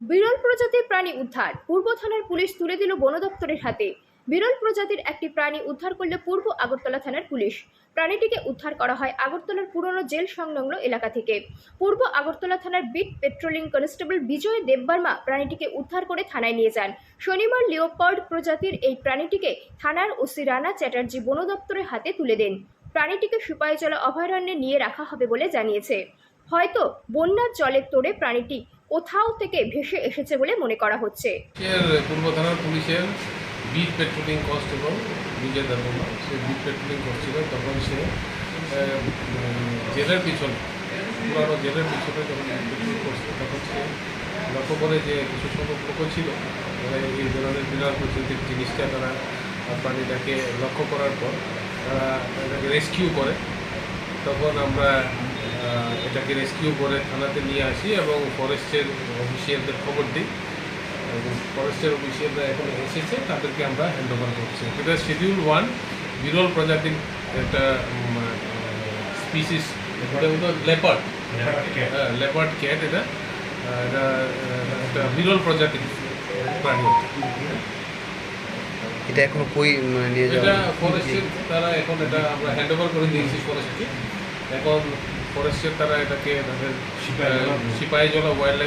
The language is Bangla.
বিরল প্রজাতির প্রাণী উদ্ধার। পূর্ব থানার পুলিশ তুলে দিল বন দপ্তরের হাতে। বিরল প্রজাতির একটি প্রাণী উদ্ধার করল পূর্ব আগরতলা থানার পুলিশ। প্রাণীটিকে উদ্ধার করা হয় আগরতলার পুরনো জেল সংলগ্ন এলাকা থেকে। পূর্ব আগরতলা থানার beat patrolling constable Bijoy Debbarma প্রাণীটিকে উদ্ধার করে থানায় নিয়ে যান। শনিবার লিওপার্ড প্রজাতির এই প্রাণীটিকে থানার ওসি রানা চ্যাটার্জি বন দপ্তরের হাতে তুলে দেন। প্রাণীটিকে সুপাইজলা অভয়ারণ্যে নিয়ে রাখা হবে বলে জানিয়েছে। হয়তো বন্যার জলের তোড়ে প্রাণীটি কোথাও থেকে ভেসে এসেছে বলে মনে করা হচ্ছে। পূর্ব থানার পুলিশের beat patrolling constable Bijoy Debbarma সে বিট পেট্রোলিং করছিল, তখন সে জেলের পিছনে, পুরানো জেলের পিছনে যখন পেট্রোল করছিল, তখন সে লক্ষ্য করে যে কিছু সংখ্যক লোক ছিল। এই ধরনের বিরাট প্রকৃতির জিনিসটা তারা প্রাণীটাকে লক্ষ্য করার পর, তারা রেস্কিউ করে। তখন আমরা এটাকে রেস্কিউ করে থানাতে নিয়ে আসি এবং ফরেস্টের অফিসিয়ালদের খবর দিই। এবং ফরেস্টের অফিসিয়ালরা এখন এসেছে তাদেরকে আমরা হ্যান্ড ওভার করছি। এটা শিডিউল ওয়ান বিরল প্রজাতির একটা স্পিসিস লেপার্ড হ্যাঁ লেপার্ড ক্যাট এটা। এটা একটা বিরল প্রজাতির প্রাণী। এটা এখনও কই মানে নিয়ে এটা ফরেস্টের তারা এখন এটা আমরা হ্যান্ড ওভার করে দিয়েছি ফরেস্টকে এখন ফরেস্টের তারা এটাকে তাদের সিপাহীজলা ওয়াইল্ড লাইফ